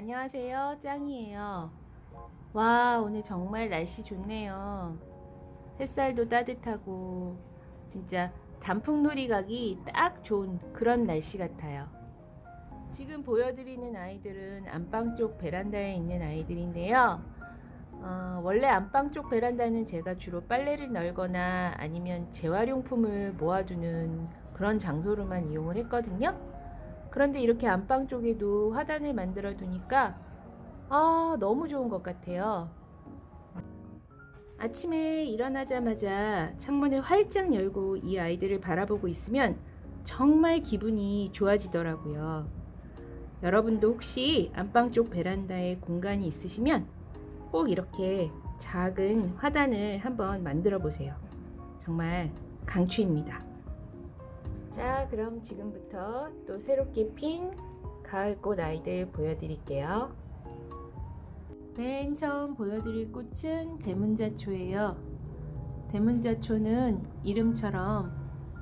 안녕하세요. 짱이에요. 와, 오늘 정말 날씨 좋네요. 햇살도 따뜻하고 진짜 단풍놀이 가기 딱 좋은 그런 날씨 같아요. 지금 보여드리는 아이들은 안방 쪽 베란다에 있는 아이들인데요. 어, 원래 안방 쪽 베란다는 제가 주로 빨래를 널거나 아니면 재활용품을 모아두는 그런 장소로만 이용을 했거든요. 그런데 이렇게 안방 쪽에도 화단을 만들어 두니까 아, 너무 좋은 것 같아요. 아침에 일어나자마자 창문을 활짝 열고 이 아이들을 바라보고 있으면 정말 기분이 좋아지더라고요. 여러분도 혹시 안방 쪽 베란다에 공간이 있으시면 꼭 이렇게 작은 화단을 한번 만들어 보세요. 정말 강추입니다. 자, 그럼 지금부터 또 새롭게 핀 가을꽃 아이들 보여드릴게요. 맨 처음 보여드릴 꽃은 대문자초예요. 대문자초는 이름처럼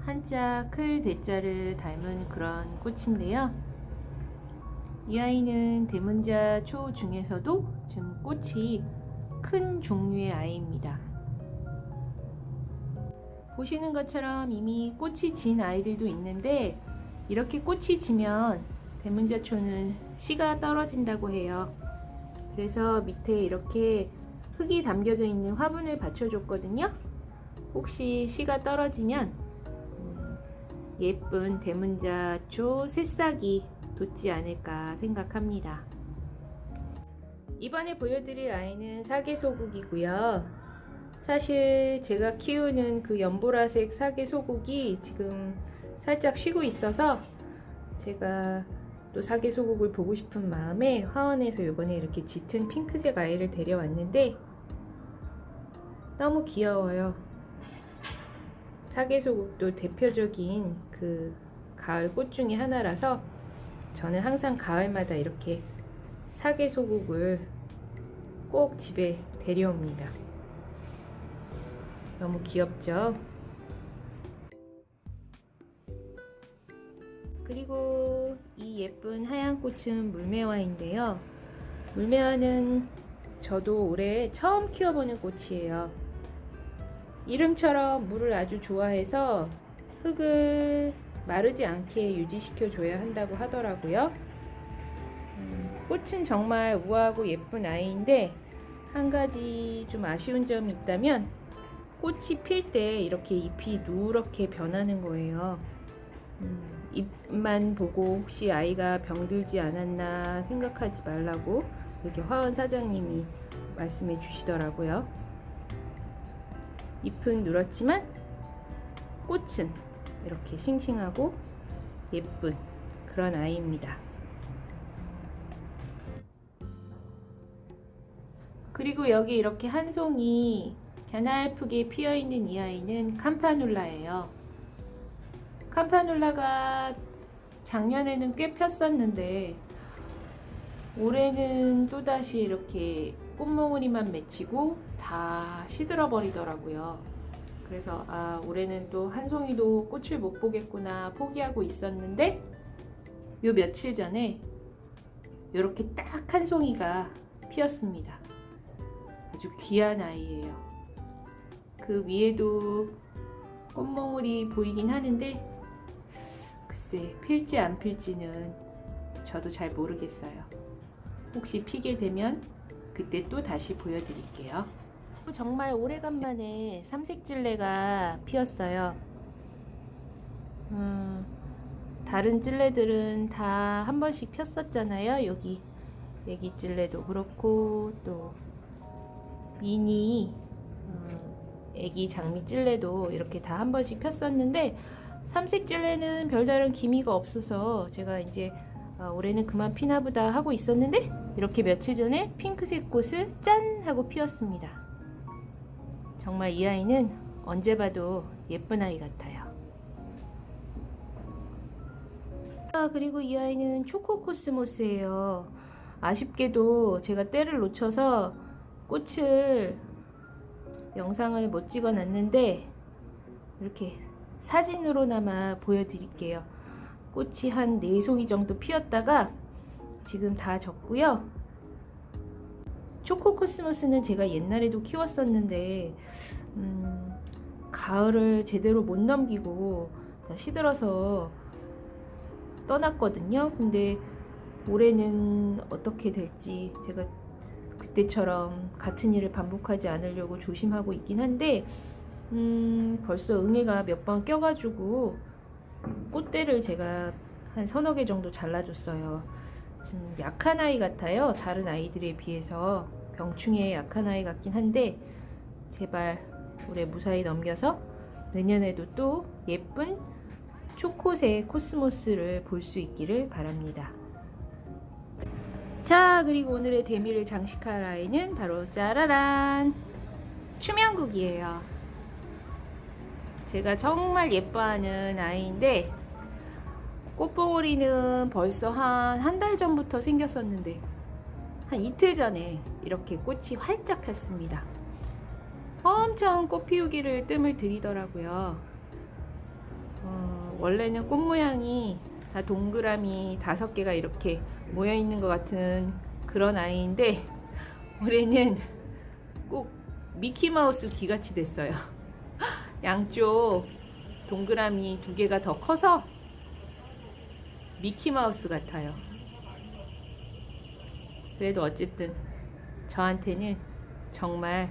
한자 클 대자를 닮은 그런 꽃인데요. 이 아이는 대문자초 중에서도 좀 꽃이 큰 종류의 아이입니다. 보시는 것처럼 이미 꽃이 진 아이들도 있는데 이렇게 꽃이 지면 대문자초는 씨가 떨어진다고 해요. 그래서 밑에 이렇게 흙이 담겨져 있는 화분을 받쳐줬거든요. 혹시 씨가 떨어지면 음, 예쁜 대문자초 새싹이 돋지 않을까 생각합니다. 이번에 보여드릴 아이는 사계소국이고요. 사실 제가 키우는 그 연보라색 사계 소국이 지금 살짝 쉬고 있어서 제가 또 사계 소국을 보고 싶은 마음에 화원에서 요번에 이렇게 짙은 핑크색 아이를 데려왔는데 너무 귀여워요. 사계 소국도 대표적인 그 가을 꽃 중에 하나라서 저는 항상 가을마다 이렇게 사계 소국을 꼭 집에 데려옵니다. 너무 귀엽죠? 그리고 이 예쁜 하얀 꽃은 물매화인데요. 물매화는 저도 올해 처음 키워보는 꽃이에요. 이름처럼 물을 아주 좋아해서 흙을 마르지 않게 유지시켜 줘야 한다고 하더라고요. 음, 꽃은 정말 우아하고 예쁜 아이인데 한 가지 좀 아쉬운 점이 있다면 꽃이 필 때 이렇게 잎이 누렇게 변하는 거예요. 음, 잎만 보고 혹시 아이가 병들지 않았나 생각하지 말라고 이렇게 화원 사장님이 말씀해 주시더라고요. 잎은 누렇지만 꽃은 이렇게 싱싱하고 예쁜 그런 아이입니다. 그리고 여기 이렇게 한 송이 겨날프게 피어있는 이 아이는 캄파눌라예요. 캄파눌라가 작년에는 꽤 폈었는데 올해는 또다시 이렇게 꽃몽우리만 맺히고 다 시들어 버리더라고요. 그래서 아 올해는 또 한 송이도 꽃을 못 보겠구나 포기하고 있었는데 요 며칠 전에 이렇게 딱 한 송이가 피었습니다. 아주 귀한 아이예요. 그 위에도 꽃몽울이 보이긴 하는데 글쎄 필지 안 필지는 저도 잘 모르겠어요. 혹시 피게 되면 그때 또 다시 보여드릴게요. 정말 오래간만에 삼색찔레가 피었어요. 음, 다른 찔레들은 다 한 번씩 폈었잖아요. 여기 애기 찔레도 그렇고 또 미니 음, 애기 장미 찔레도 이렇게 다 한 번씩 폈었는데 삼색 찔레는 별다른 기미가 없어서 제가 이제 아, 올해는 그만 피나 보다 하고 있었는데 이렇게 며칠 전에 핑크색 꽃을 짠 하고 피었습니다. 정말 이 아이는 언제 봐도 예쁜 아이 같아요. 아, 그리고 이 아이는 초코코스모스예요. 아쉽게도 제가 때를 놓쳐서 꽃을 영상을 못 찍어 놨는데 이렇게 사진으로나마 보여드릴게요. 꽃이 한 4송이 정도 피었다가 지금 다 졌고요. 초코 코스모스는 제가 옛날에도 키웠었는데 음, 가을을 제대로 못 넘기고 다 시들어서 떠났거든요. 근데 올해는 어떻게 될지 제가 그때처럼 같은 일을 반복하지 않으려고 조심하고 있긴 한데 음, 벌써 응애가 몇 번 껴가지고 꽃대를 제가 한 서너 개 정도 잘라줬어요. 지금 약한 아이 같아요. 다른 아이들에 비해서 병충해에 약한 아이 같긴 한데 제발 올해 무사히 넘겨서 내년에도 또 예쁜 초코색 코스모스를 볼 수 있기를 바랍니다. 자, 그리고 오늘의 대미를 장식할 아이는 바로 짜라란 추명국이에요. 제가 정말 예뻐하는 아이인데 꽃봉오리는 벌써 한 한 달 전부터 생겼었는데 한 이틀 전에 이렇게 꽃이 활짝 폈습니다. 엄청 꽃 피우기를 뜸을 들이더라고요. 어, 원래는 꽃 모양이 다 동그라미 다섯 개가 이렇게 모여 있는 것 같은 그런 아이인데 올해는 꼭 미키마우스 귀같이 됐어요. 양쪽 동그라미 두 개가 더 커서 미키마우스 같아요. 그래도 어쨌든 저한테는 정말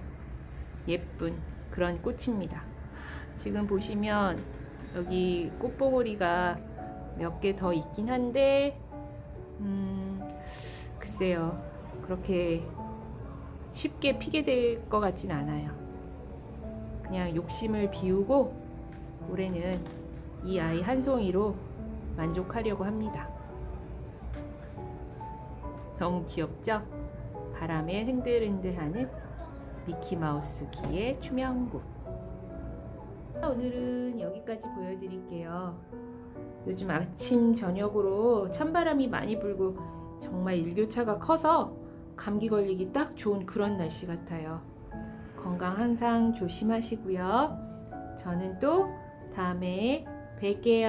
예쁜 그런 꽃입니다. 지금 보시면 여기 꽃봉오리가 몇 개 더 있긴 한데, 음, 글쎄요. 그렇게 쉽게 피게 될 것 같진 않아요. 그냥 욕심을 비우고 올해는 이 아이 한 송이로 만족하려고 합니다. 너무 귀엽죠? 바람에 흔들흔들하는 미키마우스 귀의 추명국. 오늘은 여기까지 보여드릴게요. 요즘 아침, 저녁으로 찬바람이 많이 불고 정말 일교차가 커서 감기 걸리기 딱 좋은 그런 날씨 같아요. 건강 항상 조심하시고요. 저는 또 다음에 뵐게요.